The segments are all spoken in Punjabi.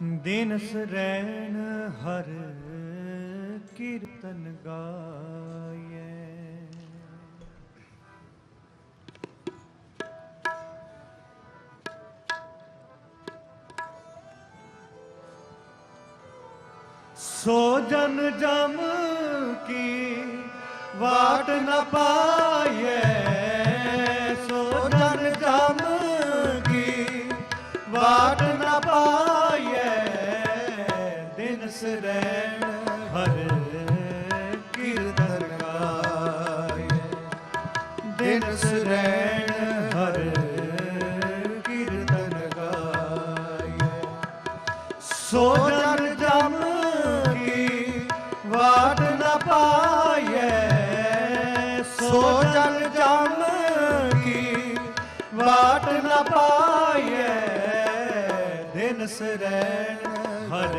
ਦਿਨ ਸਰੈਣ ਹਰ ਕੀਰਤਨ ਗਾਏ ਸੋ ਜਨ ਜਮ ਕੀ ਵਾਟ ਨ ਪਾਏ ਸੋ ਜਨ ਜਮ ਕੀ ਵਾਟ ਨ ਪਾਏ ਦਿਨ ਸਰੈਣ ਹਰ ਕੀਰਤਨ ਗਾਏ। ਦਿਨ ਸਰੈਣ ਹਰ ਕੀਰਤਨ ਗਾਏ। ਸੋ ਜਨ ਜਮ ਕੀ ਵਾਟ ਨਾ ਪਾਏ ਸੋ ਜਨ ਜਮ ਕੀ ਵਾਟ ਨਾ ਪਾਏ ਦਿਨ ਸਰੈਣ ਹਰ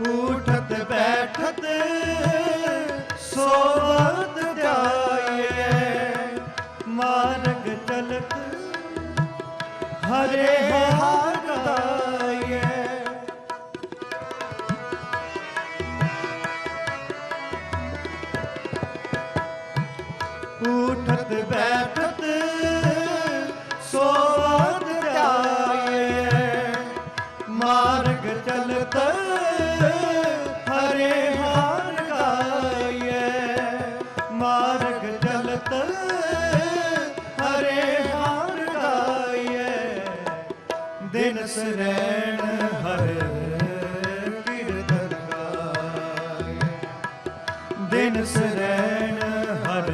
ਉਠਤ ਬੈਠਤ ਸੋਵਤ ਜਾਏ ਮਾਰਗ ਚਲਤ ਹਰੇ ਹਾਰ ਗਾਏ ਉਠਤ ਬੈਠਤ ਦਿਨ ਸਰੈਣ ਹਰ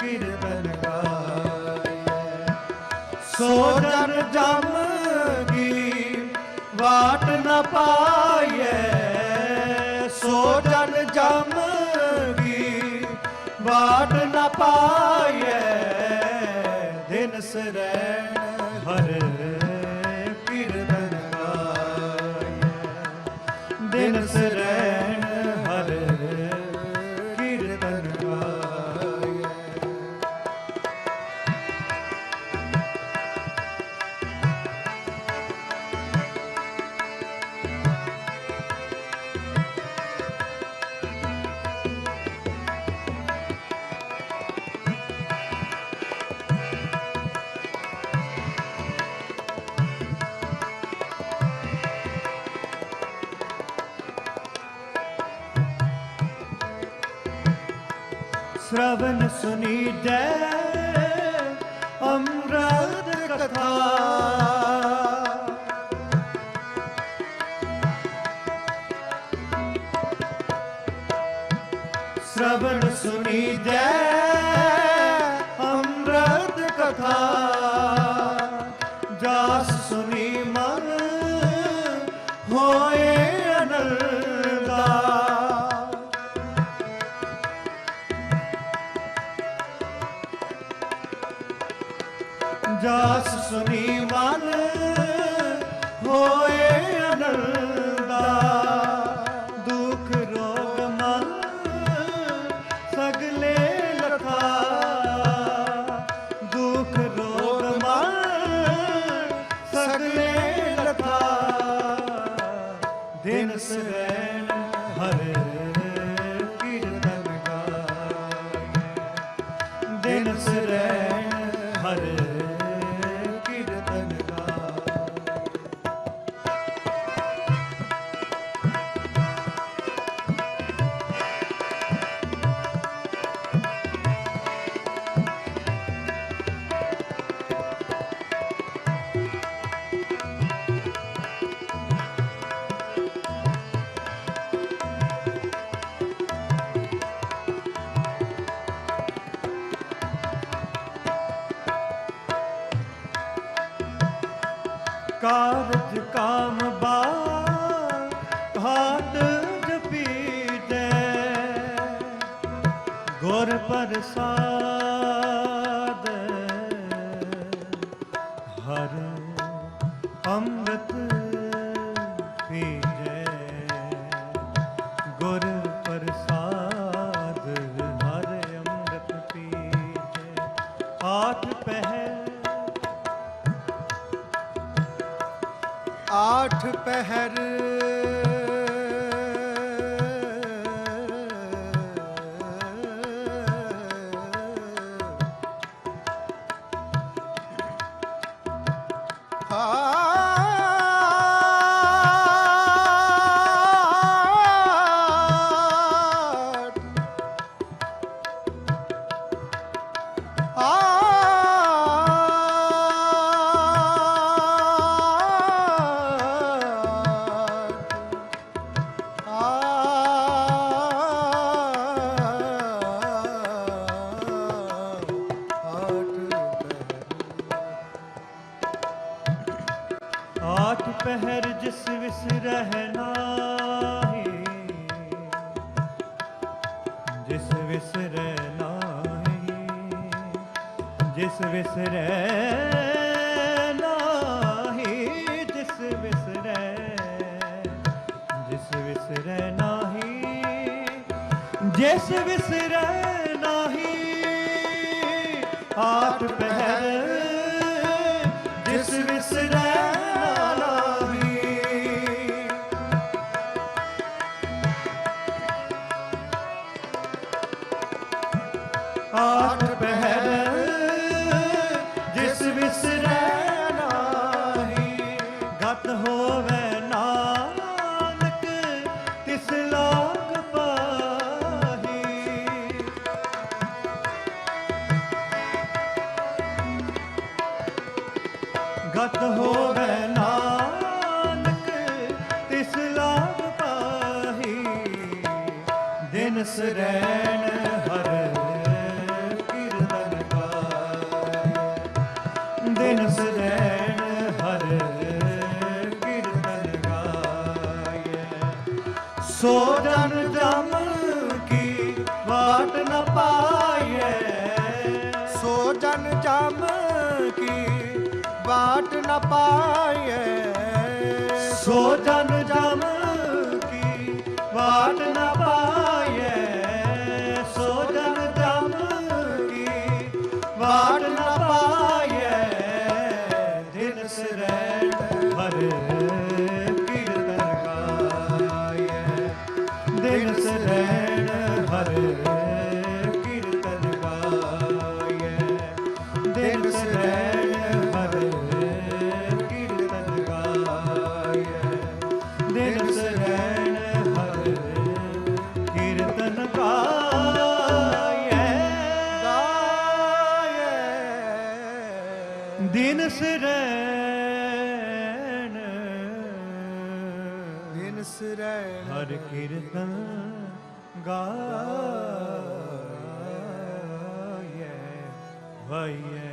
ਕੀਰਤਨ ਗਾਏ ਸੋ ਜਨ ਜਮ ਕੀ ਵਾਟ ਨਾ ਪਾਏ ਸੋ ਜਨ ਜਮ ਕੀ ਵਾਟ ਨਾ ਪਾਏ ਦਿਨ ਸਰੈਣ ਹਰ श्रवण सुनीजै अमृत कथा श्रवण सुनीजै अमृत कथा जास सुनी ਜਾਸ ਸੁਨੀ ਮਨ ਹੋਏ ਅਨੰਦਾ। ਦੁਖ ਰੋਗ ਮਨ ਸਗਲੇ ਲਥਾ। ਦੁਖ ਰੋਗ ਮਨ ਸਗਲੇ ਲਥਾ। ਦਿਨ ਸਰੈਣ ਹਰ ਕਾਰਜ ਕਾਮ ਬਾ ਘਾਟ ਜਪੀਟੈ। ਗੁਰ ਪ੍ਰਸਾਦ ਹਰ ਅੰਮ੍ਰਿਤ ਪੀਜੈ। ਗੁਰ ਪ੍ਰਸਾਦ ਹਰ ਅੰਮ੍ਰਿਤ ਪੀਜੈ। ਆਠ ਪਹਿਰ ਆਠ ਪਹਿਰ ਆਠ ਪਹਿਰ ਜਿਸ ਵਿਸ ਰਹਿਣਾ ਨਾਹੀ, ਜਿਸ ਵਿਸ ਰਹਿ ਨਾਹੀ, ਜਿਸ ਵਿਸ ਰਹਿ ਨਾਹੀ, ਜਿਸ ਵਿਸ ਰਹਿ, ਜਿਸ ਵਿਸ ਰਹਿ ਨਾਹੀ, ਜਿਸ ਵਿਸ ਰਹਿ ਨਾਹੀ ਆਠ ਪਹਿਰ ਦਿਨ ਸਰੈਣ ਵਾਟ ਨ ਪਾਏ ਦਿਨ ਸਰੈਣ ਹਰ ਕੀਰਤਨ ਗਾਏ ਦਿਨ ਸਰੈਣ ਸਰੈਣ ਦਿਨ ਸਰੈਣ ਹਰ ਕੀਰਤਨ ਗਾਏ ਵਾਏ